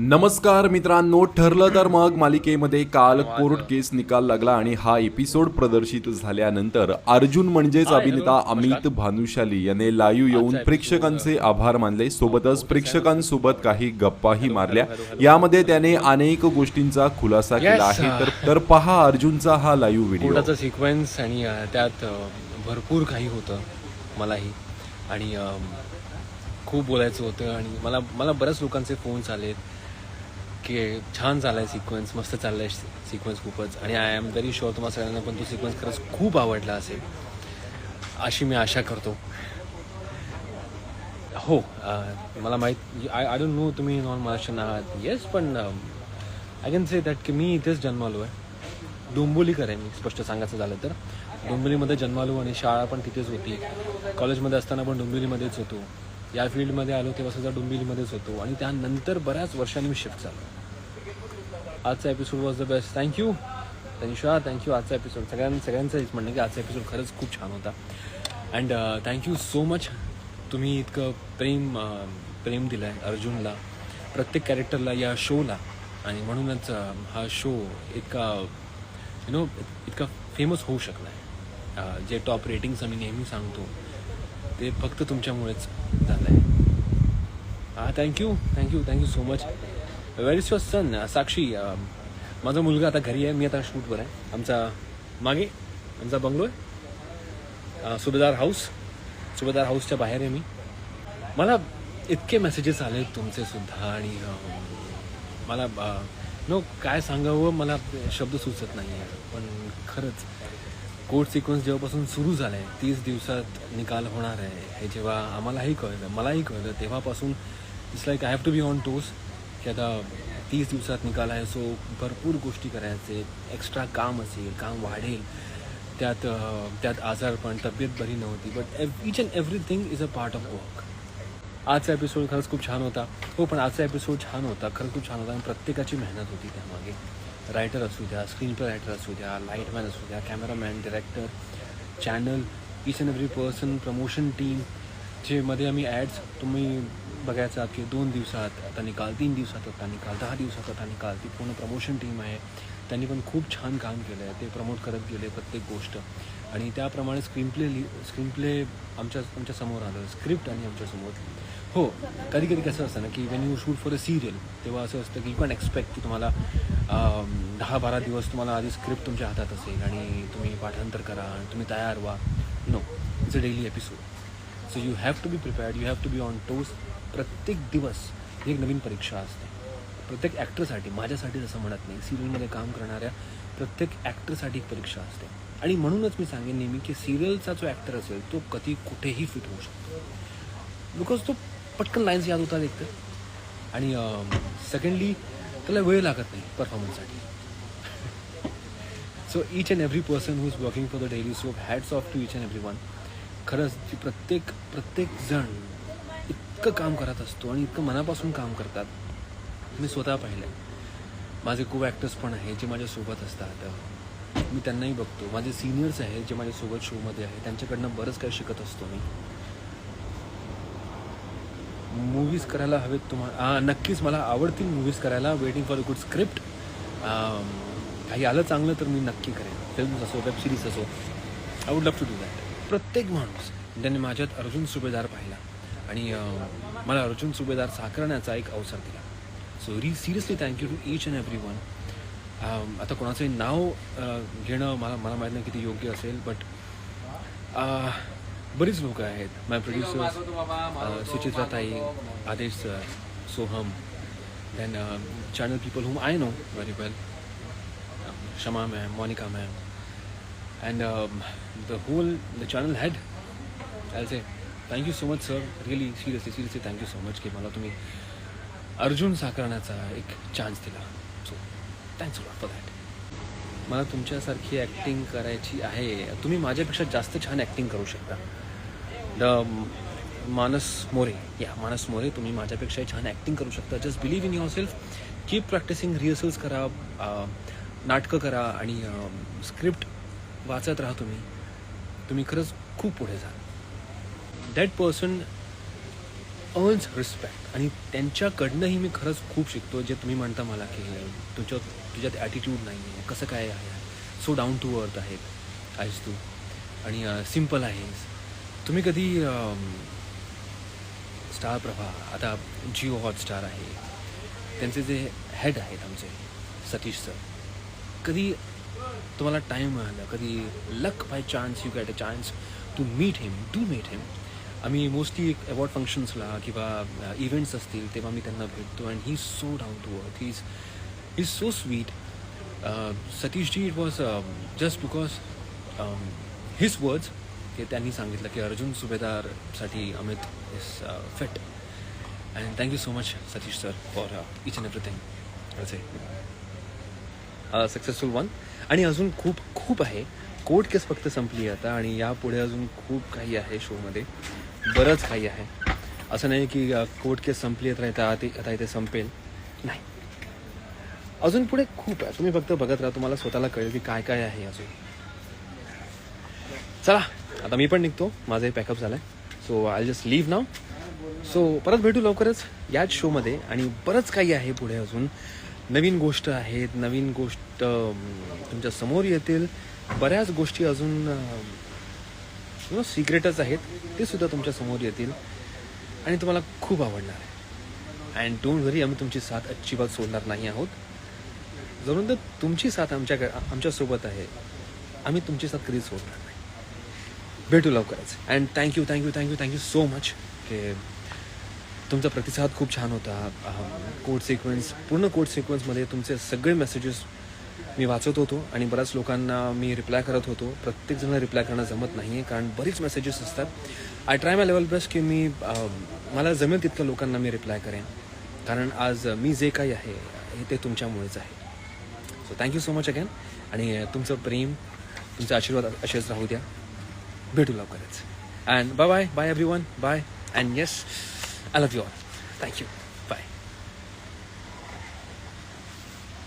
नमस्कार मित्रांनो ठरलं तर मग मालिकेमध्ये काल कोर्ट केस निकाल लागला आणि हा एपिसोड प्रदर्शित झाल्यानंतर अर्जुन म्हणजेच अभिनेता अमित भानुशाली याने लाईव्ह येऊन प्रेक्षकांचे आभार मानले. सोबतच प्रेक्षकांसोबत काही गप्पाही मारल्या. यामध्ये त्याने अनेक गोष्टींचा खुलासा केला आहे. तर तर पहा अर्जुनचा हा लाईव्ह व्हिडिओ सिक्वेन्स आणि त्यात भरपूर काही होतं मलाही. आणि खूप बोलायचं होतं आणि मला मला बऱ्याच लोकांचे फोन्स आलेत. की छान चाललाय सिक्वेन्स मस्त चाललाय सिक्वेन्स खूपच. आणि आय एम व्हेरी शुअर तुम्हाला सगळ्यांना पण तो सिक्वेन्स खरंच खूप आवडला असेल. अशी मी आशा करतो. हो मला माहीत आय आय डोंट नो तुम्ही नॉन महाराष्ट्रीयन आहात. येस पण आय कॅन से दॅट की मी इथेच जन्मालो आहे. डोंबोलीकर आहे मी स्पष्ट सांगायचं झालं तर. डोंबिवलीमध्ये जन्मालो आणि शाळा पण तिथेच होती. कॉलेजमध्ये असताना पण डोंबिवलीमध्येच होतो. या फील्डमध्ये आलो तेव्हा सुद्धा डोंबिवलीमध्येच होतो. आणि त्यानंतर बऱ्याच वर्षांनी मी शिफ्ट झालो. आजचा episode was the best thank you Tanisha thank you आजचा एपिसोड सगळ्यां सगळ्यांचं हेच म्हणणं की आजचा एपिसोड खरंच खूप छान होता. अँड थँक्यू सो मच तुम्ही इतकं प्रेम uh, प्रेम दिलं आहे अर्जुनला प्रत्येक कॅरेक्टरला या शोला आणि म्हणूनच uh, हा शो इतका यु नो इतका फेमस होऊ शकला आहे uh, जे टॉप रेटिंग्स आम्ही नेहमी सांगतो ते फक्त तुमच्यामुळेच झालं आहे हां thank you thank you thank you so much where is your son Sakshi माझा मुलगा आता घरी आहे. मी आता शूटवर आहे. आमचा मागे आमचा बंगलो आहे. Uh, सुभेदार हाऊस सुभेदार हाऊसच्या बाहेर आहे मी. मला इतके मेसेजेस आले तुमचे सुद्धा आणि um, मला uh, नो काय सांगावं मला शब्द सुचत नाही आहे पण खरंच कोर्ट सिक्वन्स जेव्हापासून सुरू झालं आहे तीस दिवसात निकाल होणार आहे. हे जेव्हा आम्हालाही कळलं मलाही कळलं तेव्हापासून it's like I have to be on toes की आता तीस दिवसात निकाल आहे सो भरपूर गोष्टी करायचे एक्स्ट्रा काम असेल काम वाढेल त्यात त्यात आजारपण तब्येत बरी नव्हती but each and everything is a part of work आजचा एपिसोड खरंच खूप छान होता. हो पण आजचा एपिसोड छान होता खरंच खूप छान होता आणि प्रत्येकाची मेहनत होती त्यामागे. रायटर असू द्या स्क्रीन रायटर असू द्या लाईटमॅन असू द्या cameraman director channel each and every person promotion team जे मध्ये आम्ही ॲड्स तुम्ही बघायचा की दोन दिवसात आता निकाल तीन दिवसात होता निकाल दहा दिवसात होता निकाल. ती पूर्ण प्रमोशन टीम आहे. त्यांनी पण खूप छान काम केलं आहे ते प्रमोट करत गेले प्रत्येक गोष्ट. आणि त्याप्रमाणे स्क्रीन प्ले लि स्क्रीन प्ले आमच्या आमच्यासमोर आलं. स्क्रिप्ट आणि आमच्यासमोर हो कधी कधी कसं असतं ना की when you shoot for a serial तेव्हा असं असतं की यू कॅन एक्सपेक्ट की तुम्हाला दहा बारा दिवस तुम्हाला आधी स्क्रिप्ट तुमच्या हातात असेल आणि तुम्ही पाठांतर करा आणि तुम्ही तयार व्हा. No it's a daily episode so you have to be prepared you have to be on toes प्रत्येक दिवस ही एक नवीन परीक्षा असते. प्रत्येक ॲक्टरसाठी माझ्यासाठी जसं म्हणत नाही सिरियलमध्ये काम करणाऱ्या प्रत्येक ॲक्टरसाठी एक परीक्षा असते. आणि म्हणूनच मी सांगेन नेहमी की सिरियलचा जो ॲक्टर असेल तो कधी कुठेही फिट होऊ शकतो. बिकॉज तो पटकन लाईन्स याद होतात एकतर आणि सेकंडली त्याला वेळ लागत नाही परफॉर्मन्ससाठी so each and every person who is working for the daily soap hats off to each and every one खरंच ती प्रत्येक प्रत्येक जण इतकं काम करत असतो आणि इतकं मनापासून काम करतात. मी स्वतः पाहिलं आहे माझे को ॲक्टर्स पण आहेत जे माझ्यासोबत असतात. मी त्यांनाही बघतो. माझे सिनियर्स आहेत जे माझ्यासोबत शोमध्ये आहे त्यांच्याकडनं बरंच काही शिकत असतो मी. मूवीज करायला हवेत तुम्हाला नक्कीच मला आवडतील मूवीज करायला. Waiting for a good script काही आलं चांगलं तर मी नक्की करेन. फिल्म्स असो वेब सिरीज असो. I would love to do that प्रत्येक माणूस ज्याने माझ्यात अर्जुन सुभेदार पाहिला. आणि मला अर्जुन सुभेदार साकारण्याचा एक अवसर दिला. सो री seriously thank you to each and every one आता कोणाचंही नाव घेणं मला मला माहीत नाही किती योग्य असेल बट बरीच लोकं आहेत. माय producers सुचित्राताई Adesh sir Soham then channel people whom I know very well Shama ma'am Monika ma'am and the whole the channel had I say thank you so much sir really seriously seriously thank you so much की मला तुम्ही अर्जुन साकारण्याचा एक chance दिला. So thanks lot for that मला तुमच्यासारखी acting करायची आहे. तुम्ही माझ्यापेक्षा जास्त छान ॲक्टिंग करू शकता. द um, मानस मोरे. या मानस मोरे तुम्ही माझ्यापेक्षाही छान ॲक्टिंग करू शकता. Just believe in yourself keep practising rehearsals करा नाटकं करा आणि स्क्रिप्ट वाचत राहा तुम्ही. तुम्ही खरंच खूप पुढे जा. दॅट पर्सन अर्न्स रिस्पेक्ट आणि त्यांच्याकडनंही मी खरंच खूप शिकतो जे तुम्ही म्हणता मला की तुझ्या तुझ्यात ॲटिट्यूड नाही आहे कसं काय आहे? सो डाऊन टू अर्थ आहेत आहेस तू. आणि सिंपल आहेस. तुम्ही कधी स्टार प्रभा आता जिओ हॉटस्टार आहे. त्यांचे जे हेड आहेत आमचे सतीश सर कधी तुम्हाला टाईम मिळाला? कधी luck by chance you got a chance to meet him to meet him आम्ही मोस्टली अवॉर्ड फंक्शन्सला किंवा इव्हेंट्स असतील तेव्हा मी त्यांना भेटतो. And he so down to earth he is is so sweet Satishji it was just because his words ते त्यांनी सांगितलं की Arjun सुभेदारसाठी Amit is fit and thank you so much Satish sir for each and everything successful one आणि अजून खूप खूप आहे. Court केस फक्त संपली आहे आता आणि यापुढे अजून खूप काही आहे शोमध्ये. बरंच काही आहे. असं नाही की कोर्ट केस संपली आहे तर आता ते- आता इथे संपेल. नाही. अजून पुढे खूप आहे. तुम्ही फक्त बघत राहा. तुम्हाला स्वतःला कळेल की काय काय आहे अजून. चला. आता मी पण निघतो. माझंही पॅकअप झालं आहे so I just leave now so परत भेटू लवकरच याच शोमध्ये. आणि बरंच काही आहे पुढे अजून. नवीन गोष्ट आहेत नवीन गोष्ट तुमच्यासमोर येतील. बऱ्याच गोष्टी अजून नो सिक्रेटच आहेत. ते सुद्धा तुमच्यासमोर येतील. आणि तुम्हाला खूप आवडणार आहे. अँड डोंट वरी आम्ही तुमची साथ अजिबात सोडणार नाही आहोत. जरूर तर तुमची साथ आमच्या आमच्यासोबत आहे आम्ही तुमची साथ कधीच सोडणार नाही. भेटू लवकरच. And thank you thank you thank you thank you so much की तुमचा प्रतिसाद खूप छान होता. कोड सिक्वेन्स पूर्ण कोड सिक्वेन्समध्ये तुमचे सगळे मेसेजेस मी वाचत होतो आणि बऱ्याच लोकांना मी रिप्लाय करत होतो. प्रत्येकजण रिप्लाय करणं जमत नाही आहे कारण बरीच मेसेजेस असतात. I try my level best की मी मला जमेल तितक्या लोकांना मी रिप्लाय करेन. कारण आज मी जे काही आहे हे ते तुमच्यामुळेच आहे. So thank you so much again आणि तुमचं प्रेम तुमचे आशीर्वाद असेच राहू द्या. भेटू लवकरच. And bye bye bye everyone bye and yes I love you all thank you